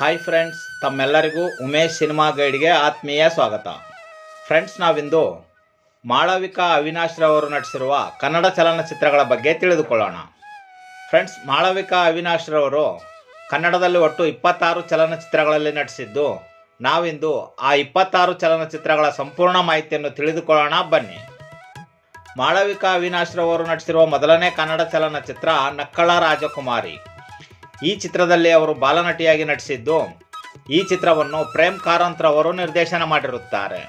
Hi friends ತಮ್ಮೆಲ್ಲರಿಗೂ Umesh cinema ಗೈಡ್ಗೆ ಆತ್ಮೀಯ ಸ್ವಾಗತ. ಫ್ರೆಂಡ್ಸ್ ನಾವಿಂದು ಮಾಳವಿಕಾ ಅವಿನಾಶ್ ರವರು ನಟಿಸಿರುವ ಕನ್ನಡ ಚಲನಚಿತ್ರಗಳ ಬಗ್ಗೆ ತಿಳಿದುಕೊಳ್ಳೋಣ. ಫ್ರೆಂಡ್ಸ್ ಮಾಳವಿಕಾ ಅವಿನಾಶ್ ರವರು ಕನ್ನಡದಲ್ಲಿ ಒಟ್ಟು ಇಪ್ಪತ್ತಾರು ಚಲನಚಿತ್ರಗಳಲ್ಲಿ ನಟಿಸಿದ್ದು, ನಾವಿಂದು ಆ ಇಪ್ಪತ್ತಾರು ಚಲನಚಿತ್ರಗಳ ಸಂಪೂರ್ಣ ಮಾಹಿತಿಯನ್ನು ತಿಳಿದುಕೊಳ್ಳೋಣ, ಬನ್ನಿ. ಮಾಳವಿಕಾ ಅವಿನಾಶ್ ರವರು ನಟಿಸಿರುವ ಮೊದಲನೇ ಕನ್ನಡ ಚಲನಚಿತ್ರ ನಕ್ಕಳ ರಾಜಕುಮಾರಿ. ಈ ಚಿತ್ರದಲ್ಲಿ ಅವರು ಬಾಲನಟಿಯಾಗಿ ನಟಿಸಿದ್ದು, ಈ ಚಿತ್ರವನ್ನು ಪ್ರೇಮ್ ಕಾರಂತ್ ರವರು ನಿರ್ದೇಶನ ಮಾಡಿರುತ್ತಾರೆ.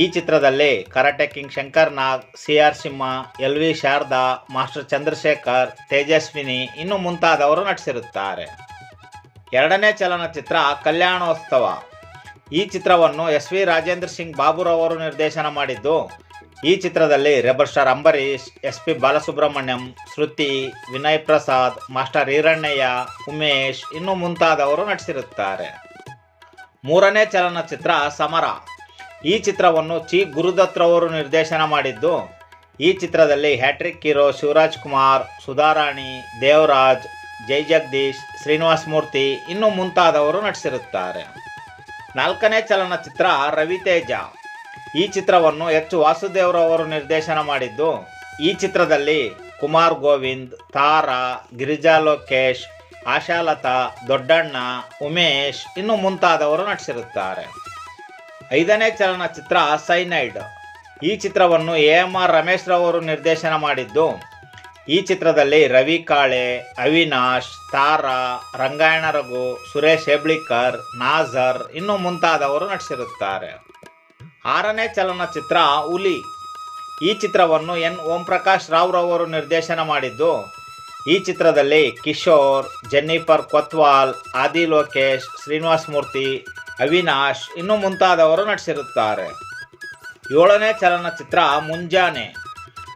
ಈ ಚಿತ್ರದಲ್ಲಿ karate king Shankar Nag C R Simha L V Sharada, master Chandrashekar, Tejaswini, ಇನ್ನು ಮುಂತಾದವರು ನಟಿಸಿರುತ್ತಾರೆ. ಎರಡನೇ ಚಲನಚಿತ್ರ ಕಲ್ಯಾಣೋತ್ಸವ. ಈ ಚಿತ್ರವನ್ನು ಎಸ್ ವಿ ರಾಜೇಂದ್ರ ಸಿಂಗ್ ಬಾಬುರವರು ನಿರ್ದೇಶನ ಮಾಡಿದ್ದು ಈ ಚಿತ್ರದಲ್ಲಿ rebel star Ambareesh S P Balasubrahmanyam, Shruti, Vinay Prasad, master Erannayya, Umesh ಇನ್ನು ಮುಂತಾದವರು ನಟಿಸಿರುತ್ತಾರೆ. ಮೂರನೇ ಚಲನಚಿತ್ರ ಸಮರ. ಈ ಚಿತ್ರವನ್ನು ಚಿ ಗುರುದತ್ ಅವರು ನಿರ್ದೇಶನ ಮಾಡಿದ್ದು, ಈ ಚಿತ್ರದಲ್ಲಿ ಹ್ಯಾಟ್ರಿಕ್ ಹೀರೋ ಶಿವರಾಜ್ ಕುಮಾರ್, ಸುಧಾರಾಣಿ, ದೇವರಾಜ್, ಜೈ ಜಗದೀಶ್, ಶ್ರೀನಿವಾಸ್ ಮೂರ್ತಿ ಇನ್ನು ಮುಂತಾದವರು ನಟಿಸಿರುತ್ತಾರೆ. ನಾಲ್ಕನೇ ಚಲನಚಿತ್ರ ರವಿತೇಜ. ಈ ಚಿತ್ರವನ್ನು ಎಚ್ ವಾಸುದೇವ್ರವರು ನಿರ್ದೇಶನ ಮಾಡಿದ್ದು. ಈ ಚಿತ್ರದಲ್ಲಿ ಕುಮಾರ್ ಗೋವಿಂದ್, ತಾರಾ, ಗಿರಿಜಾ ಲೋಕೇಶ್, ಆಶಾಲತಾ, ದೊಡ್ಡಣ್ಣ, ಉಮೇಶ್ ಇನ್ನು ಮುಂತಾದವರು ನಟಿಸಿರುತ್ತಾರೆ. ಐದನೇ ಚಲನಚಿತ್ರ ಸೈನೈಡ್. ಈ ಚಿತ್ರವನ್ನು ಎ ಎಂ ಆರ್ ರಮೇಶ್ ರವರು ನಿರ್ದೇಶನ ಮಾಡಿದ್ದು. ಈ ಚಿತ್ರದಲ್ಲಿ ರವಿ ಕಾಳೆ, ಅವಿನಾಶ್, ತಾರಾ, ರಂಗಾಯಣ ರಘು, ಸುರೇಶ್ ಹೆಬ್ಳಿಕರ್ ನಾಜರ್ ಇನ್ನು ಮುಂತಾದವರು ನಟಿಸಿರುತ್ತಾರೆ. ಆರನೇ ಚಲನಚಿತ್ರ ಹುಲಿ. ಈ ಚಿತ್ರವನ್ನು ಎನ್. ಓಂ ಪ್ರಕಾಶ್ ರಾವ್ ರವರು ನಿರ್ದೇಶನ ಮಾಡಿದ್ದು. ಈ ಚಿತ್ರದಲ್ಲಿ ಕಿಶೋರ್, ಜೆನ್ನಿಫರ್ ಕೊತ್ವಾಲ್, ಆದಿ ಲೋಕೇಶ್, ಶ್ರೀನಿವಾಸ್ ಮೂರ್ತಿ, ಅವಿನಾಶ್ ಇನ್ನು ಮುಂತಾದವರು ನಟಿಸಿರುತ್ತಾರೆ. ಏಳನೇ ಚಲನಚಿತ್ರ ಮುಂಜಾನೆ.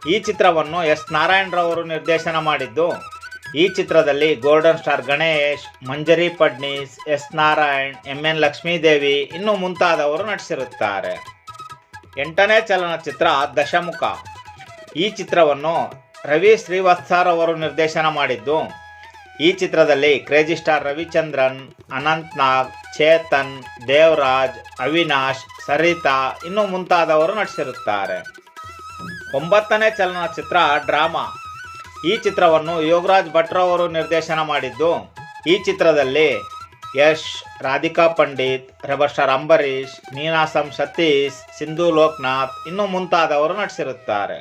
ಈ ಚಿತ್ರವನ್ನು ಎಸ್. ನಾರಾಯಣ್ ರವರು ನಿರ್ದೇಶನ ಮಾಡಿದ್ದು. ಈ ಚಿತ್ರದಲ್ಲಿ golden star Ganesh, Manjari Phadnis S. Narayan, M. N. Lakshmidevi ಇನ್ನು ಮುಂತಾದವರು ನಟಿಸಿರುತ್ತಾರೆ. ಎಂಟನೇ ಚಲನಚಿತ್ರ ದಶಮುಖ. ಈ ಚಿತ್ರವನ್ನು ರವಿ ಶ್ರೀವತ್ಸರ್ ಅವರು ನಿರ್ದೇಶನ ಮಾಡಿದ್ದು. ಈ ಚಿತ್ರದಲ್ಲಿ ಕ್ರೇಜಿ ಸ್ಟಾರ್ ರವಿಚಂದ್ರನ್, ಅನಂತ್ ನಾಗ್, ಚೇತನ್, ದೇವರಾಜ್, ಅವಿನಾಶ್, ಸರಿತಾ ಇನ್ನೂ ಮುಂತಾದವರು ನಟಿಸಿರುತ್ತಾರೆ. ಒಂಬತ್ತನೇ ಚಲನಚಿತ್ರ ಡ್ರಾಮಾ. ಈ ಚಿತ್ರವನ್ನು ಯೋಗರಾಜ್ ಭಟ್ರವರು ನಿರ್ದೇಶನ ಮಾಡಿದ್ದು. ಈ ಚಿತ್ರದಲ್ಲಿ ಯಶ್, ರಾಧಿಕಾ ಪಂಡಿತ್ ರೆಬಲ್ ಸ್ಟಾರ್ ಅಂಬರೀಷ್ ನೀನಾಸಂ ಸತೀಶ್, ಸಿಂಧು ಲೋಕನಾಥ್ ಇನ್ನೂ ಮುಂತಾದವರು ನಟಿಸಿರುತ್ತಾರೆ.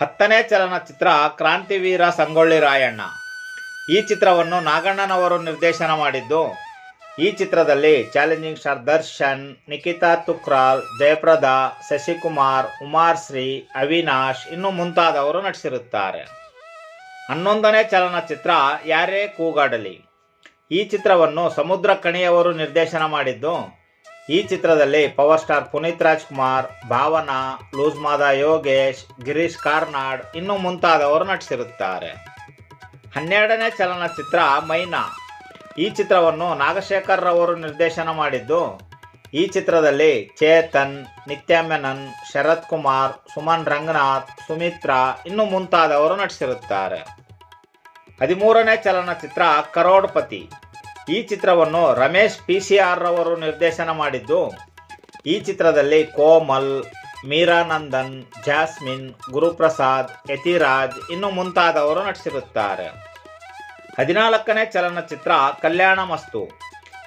ಹತ್ತನೇ ಚಲನಚಿತ್ರ ಕ್ರಾಂತಿವೀರ ಸಂಗೊಳ್ಳಿ ರಾಯಣ್ಣ. ಈ ಚಿತ್ರವನ್ನು ನಾಗಣ್ಣನವರು ನಿರ್ದೇಶನ ಮಾಡಿದ್ದು. ಈ ಚಿತ್ರದಲ್ಲಿ challenging star Darshan Nikita Thukral, Jayaprada, Shashikumar, Umashree, Avinash ಇನ್ನು ಮುಂತಾದವರು ನಟಿಸಿರುತ್ತಾರೆ. ಹನ್ನೊಂದನೇ ಚಲನಚಿತ್ರ ಯಾರೇ ಕೂಗಾಡಲಿ. ಈ ಚಿತ್ರವನ್ನು ಸಮುದ್ರ ಕಣಿಯವರು ನಿರ್ದೇಶನ ಮಾಡಿದ್ದು. ಈ ಚಿತ್ರದಲ್ಲಿ power star Puneeth Rajkumar, Bhavana loose Mada Yogesh, Girish Karnad ಇನ್ನು ಮುಂತಾದವರು ನಟಿಸಿರುತ್ತಾರೆ. ಹನ್ನೆರಡನೇ ಚಲನಚಿತ್ರ ಮೈನಾ. ಈ ಚಿತ್ರವನ್ನು ನಾಗಶೇಖರ್ ರವರು ನಿರ್ದೇಶನ ಮಾಡಿದ್ದು. ಈ ಚಿತ್ರದಲ್ಲಿ ಚೇತನ್ ನಿತ್ಯ ಮೆನನ್ ಶರತ್ ಕುಮಾರ್ ಸುಮನ್ ರಂಗನಾಥ್, ಸುಮಿತ್ರಾ ಇನ್ನು ಮುಂತಾದವರು ನಟಿಸಿರುತ್ತಾರೆ. ಹದಿಮೂರನೇ ಚಲನಚಿತ್ರ ಕರೋಡ್ಪತಿ. ಈ ಚಿತ್ರವನ್ನು ರಮೇಶ್ ಪಿ ಸಿ ಆರ್ ರವರು ನಿರ್ದೇಶನ ಮಾಡಿದ್ದು. ಈ ಚಿತ್ರದಲ್ಲಿ ಕೋಮಲ್, ಮೀರಾನಂದನ್, ಜಾಸ್ಮಿನ್, ಗುರುಪ್ರಸಾದ್, ಯತಿರಾಜ್ ಇನ್ನು ಮುಂತಾದವರು ನಟಿಸಿರುತ್ತಾರೆ. ಹದಿನಾಲ್ಕನೇ ಚಲನಚಿತ್ರ ಕಲ್ಯಾಣ ಮಸ್ತು.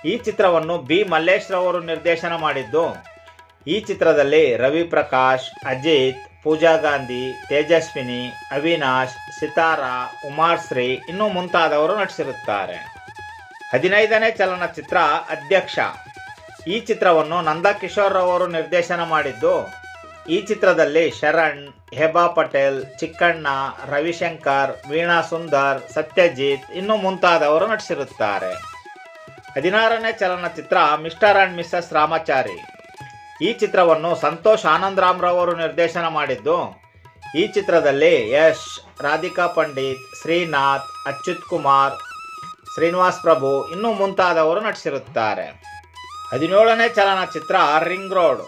ಈ ಚಿತ್ರವನ್ನು ಬಿ ಮಲ್ಲೇಶ್ ರವರು ನಿರ್ದೇಶನ ಮಾಡಿದ್ದು. ಈ ಚಿತ್ರದಲ್ಲಿ ರವಿ ಪ್ರಕಾಶ್ ಅಜಿತ್ ಪೂಜಾ ಗಾಂಧಿ, ತೇಜಸ್ವಿನಿ, ಅವಿನಾಶ್, ಸಿತಾರಾ ಇನ್ನೂ ಇನ್ನು ಮುಂತಾದವರು ನಟಿಸಿರುತ್ತಾರೆ. ಹದಿನೈದನೇ ಚಲನಚಿತ್ರ ಅಧ್ಯಕ್ಷ. ಈ ಚಿತ್ರವನ್ನು ನಂದಕಿಶೋರ್ ರವರು ನಿರ್ದೇಶನ ಮಾಡಿದ್ದು, ಈ ಚಿತ್ರದಲ್ಲಿ ಶರಣ್, ಹೆಬಾ ಪಟೇಲ್, ಚಿಕ್ಕಣ್ಣ, ರವಿಶಂಕರ್, ವೀಣಾ ಸುಂದರ್, ಸತ್ಯಜಿತ್ ಇನ್ನೂ ಮುಂತಾದವರು ನಟಿಸಿರುತ್ತಾರೆ. ಹದಿನಾರನೇ ಚಲನಚಿತ್ರ ಮಿಸ್ಟರ್ ಅಂಡ್ ಮಿಸ್ಸಸ್ ರಾಮಾಚಾರಿ. ಈ ಚಿತ್ರವನ್ನು ಸಂತೋಷ್ ಆನಂದರಾಮ್ ಅವರು ನಿರ್ದೇಶನ ಮಾಡಿದ್ದು, ಈ ಚಿತ್ರದಲ್ಲಿ ಯಶ್, ರಾಧಿಕಾ ಪಂಡಿತ್, ಶ್ರೀನಾಥ್, ಅಚ್ಯುತ್ ಕುಮಾರ್, ಶ್ರೀನಿವಾಸ್ ಪ್ರಭು ಇನ್ನೂ ಮುಂತಾದವರು ನಟಿಸಿರುತ್ತಾರೆ. ಹದಿನೇಳನೇ ಚಲನಚಿತ್ರ ರಿಂಗ್ ರೋಡ್.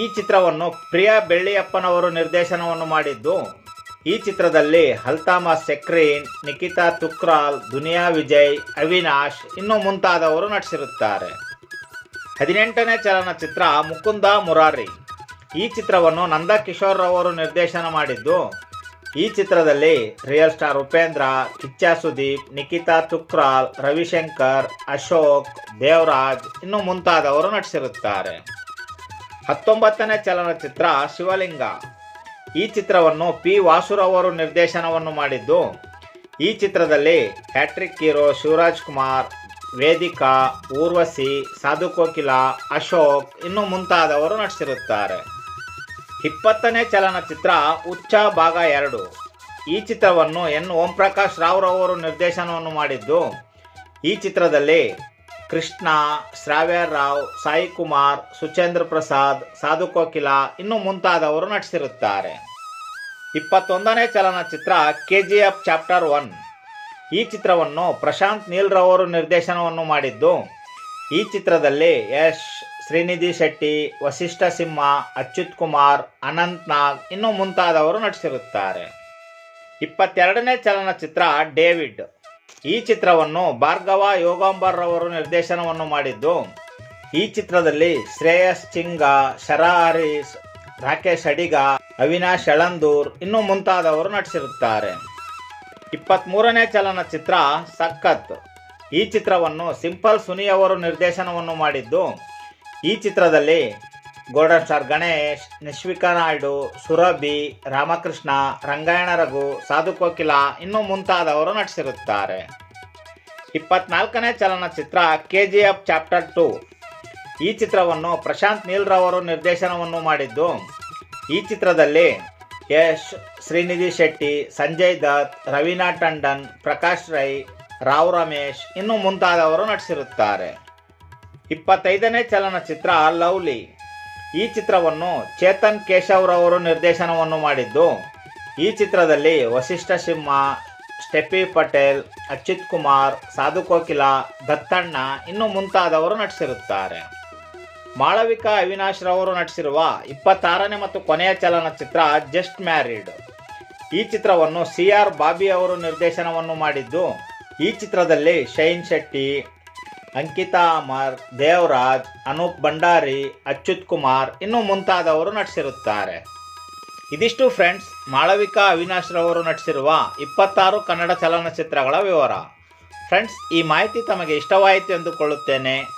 ಈ ಚಿತ್ರವನ್ನು ಪ್ರಿಯಾ ಬೆಳ್ಳಿಯಪ್ಪನವರು ನಿರ್ದೇಶನವನ್ನು ಮಾಡಿದ್ದು, ಈ ಚಿತ್ರದಲ್ಲಿ ಹಲ್ತಾಮ ಸೆಕ್ರೀನ್ ನಿಖಿತಾ ತುಕ್ರಾಲ್, ದುನಿಯಾ ವಿಜಯ್, ಅವಿನಾಶ್ ಇನ್ನೂ ಮುಂತಾದವರು ನಟಿಸಿರುತ್ತಾರೆ. ಹದಿನೆಂಟನೇ ಚಲನಚಿತ್ರ ಮುಕುಂದ ಮುರಾರಿ ಈ ಚಿತ್ರವನ್ನು ನಂದ ಕಿಶೋರ್ ಅವರು ನಿರ್ದೇಶನ ಮಾಡಿದ್ದು. ಈ ಚಿತ್ರದಲ್ಲಿ ರಿಯಲ್ ಸ್ಟಾರ್ ಉಪೇಂದ್ರ, ಕಿಚ್ಚಾ ಸುದೀಪ್ ನಿಖಿತಾ ತುಕ್ರಾಲ್, ರವಿಶಂಕರ್, ಅಶೋಕ್, ದೇವರಾಜ್ ಇನ್ನು ಮುಂತಾದವರು ನಟಿಸಿರುತ್ತಾರೆ. ಹತ್ತೊಂಬತ್ತನೇ ಚಲನಚಿತ್ರ ಶಿವಲಿಂಗ. ಈ ಚಿತ್ರವನ್ನು ಪಿ ವಾಸುರವರು ನಿರ್ದೇಶನವನ್ನು ಮಾಡಿದ್ದು. ಈ ಚಿತ್ರದಲ್ಲಿ ಹ್ಯಾಟ್ರಿಕ್ ಹೀರೋ ಶಿವರಾಜ್ ಕುಮಾರ್ ವೇದಿಕಾ, ಊರ್ವಶಿ ಸಾಧು ಕೋಕಿಲ ಅಶೋಕ್ ಇನ್ನು ಮುಂತಾದವರು ನಟಿಸಿರುತ್ತಾರೆ. ಇಪ್ಪತ್ತನೇ ಚಲನಚಿತ್ರ ಉಚ್ಚ ಭಾಗ ಎರಡು. ಈ ಚಿತ್ರವನ್ನು ಎನ್. ಓಂ ಪ್ರಕಾಶ್ ರಾವ್ರವರು ನಿರ್ದೇಶನವನ್ನು ಮಾಡಿದ್ದು, ಈ ಚಿತ್ರದಲ್ಲಿ ಕೃಷ್ಣ ಶ್ರಾವ್ಯ ರಾವ್, ಸಾಯಿ ಕುಮಾರ್, ಸುಚೇಂದ್ರ ಪ್ರಸಾದ್ ಸಾಧು ಕೋಕಿಲ ಇನ್ನು ಮುಂತಾದವರು ನಟಿಸಿರುತ್ತಾರೆ. ಇಪ್ಪತ್ತೊಂದನೇ ಚಲನಚಿತ್ರ K G F chapter one. ಈ ಚಿತ್ರವನ್ನು ಪ್ರಶಾಂತ್ ನೀಲ್ ಅವರು ನಿರ್ದೇಶನವನ್ನು ಮಾಡಿದ್ದು. ಈ ಚಿತ್ರದಲ್ಲಿ ಯಶ್, ಶ್ರೀನಿಧಿ ಶೆಟ್ಟಿ, ವಸಿಷ್ಠ ಸಿಂಹ, ಅಚ್ಯುತ್ ಕುಮಾರ್, ಅನಂತ್ ನಾಗ್ ಇನ್ನೂ ಮುಂತಾದವರು ನಟಿಸಿರುತ್ತಾರೆ. ಇಪ್ಪತ್ತೆರಡನೇ ಚಲನಚಿತ್ರ ಡೇವಿಡ್. ಈ ಚಿತ್ರವನ್ನು ಭಾರ್ಗವ ಯೋಗಾಂಬರ್ ರವರು ನಿರ್ದೇಶನವನ್ನು ಮಾಡಿದ್ದು. ಈ ಚಿತ್ರದಲ್ಲಿ ಶ್ರೇಯಸ್ ಚಿಂಗ, ಶರಾ ಹರೀಶ್, ರಾಕೇಶ್ ಅಡಿಗ, ಅವಿನಾಶ್ ಅಳಂದೂರ್ ಇನ್ನೂ ಮುಂತಾದವರು ನಟಿಸಿರುತ್ತಾರೆ. ಇಪ್ಪತ್ತ್ಮೂರನೇ ಚಲನಚಿತ್ರ ಸಖತ್. ಈ ಚಿತ್ರವನ್ನು ಸಿಂಪಲ್ ಸುನಿ ಅವರು ನಿರ್ದೇಶನವನ್ನು ಮಾಡಿದ್ದು, ಈ ಚಿತ್ರದಲ್ಲಿ ಗೋಡನ್ ಸ್ಟಾರ್ ಗಣೇಶ್, ನಿಶ್ವಿಕಾ ನಾಯ್ಡು, ಸುರಭಿ, ರಾಮಕೃಷ್ಣ, ರಂಗಾಯಣ ರಘು, ಸಾಧು ಕೋಕಿಲ ಇನ್ನು ಮುಂತಾದವರು ನಟಿಸಿರುತ್ತಾರೆ. ಇಪ್ಪತ್ನಾಲ್ಕನೇ ಚಲನಚಿತ್ರ K G F chapter two. ಈ ಚಿತ್ರವನ್ನು ಪ್ರಶಾಂತ್ ನೀಲ್ರವರು ನಿರ್ದೇಶನವನ್ನು ಮಾಡಿದ್ದು, ಈ ಚಿತ್ರದಲ್ಲಿ ಯಶ್ ಶ್ರೀನಿಧಿ ಶೆಟ್ಟಿ, ಸಂಜಯ್ ದತ್, ರವೀನಾ ಟಂಡನ್, ಪ್ರಕಾಶ್ ರೈ, ರಾವ್ ರಮೇಶ್ ಇನ್ನು ಮುಂತಾದವರು ನಟಿಸಿರುತ್ತಾರೆ. ಇಪ್ಪತ್ತೈದನೇ ಚಲನಚಿತ್ರ ಲವ್ಲಿ. ಈ ಚಿತ್ರವನ್ನು ಚೇತನ್ ಕೇಶವ್ರವರು ನಿರ್ದೇಶನವನ್ನು ಮಾಡಿದ್ದು, ಈ ಚಿತ್ರದಲ್ಲಿ ವಸಿಷ್ಠ ಸಿಂಹ, ಸ್ಟೆಫಿ ಪಟೇಲ್, ಅಚ್ಯುತ್ ಕುಮಾರ್, ಸಾಧು ಕೋಕಿಲ, ದತ್ತಣ್ಣ ಇನ್ನು ಮುಂತಾದವರು ನಟಿಸಿರುತ್ತಾರೆ. ಮಾಳವಿಕಾ ಅವಿನಾಶ್ ರವರು ನಟಿಸಿರುವ ಇಪ್ಪತ್ತಾರನೇ ಮತ್ತು ಕೊನೆಯ ಚಲನಚಿತ್ರ ಜಸ್ಟ್ ಮ್ಯಾರಿಡ್. ಈ ಚಿತ್ರವನ್ನು ಸಿ ಆರ್ ಬಾಬಿ ಅವರು ನಿರ್ದೇಶನವನ್ನು ಮಾಡಿದ್ದು, ಈ ಚಿತ್ರದಲ್ಲಿ ಶೈನ್ ಶೆಟ್ಟಿ, ಅಂಕಿತಾ ಅಮರ್ ದೇವರಾಜ್, ಅನೂಪ್ ಭಂಡಾರಿ, ಅಚ್ಯುತ್ ಕುಮಾರ್ ಇನ್ನು ಮುಂತಾದವರು ನಟಿಸಿರುತ್ತಾರೆ. ಇದಿಷ್ಟು ಫ್ರೆಂಡ್ಸ್, ಮಾಳವಿಕಾ ಅವಿನಾಶ್ ರವರು ನಟಿಸಿರುವ ಇಪ್ಪತ್ತಾರು ಕನ್ನಡ ಚಲನಚಿತ್ರಗಳ ವಿವರ. ಫ್ರೆಂಡ್ಸ್, ಈ ಮಾಹಿತಿ ತಮಗೆ ಇಷ್ಟವಾಯಿತು ಎಂದುಕೊಳ್ಳುತ್ತೇನೆ.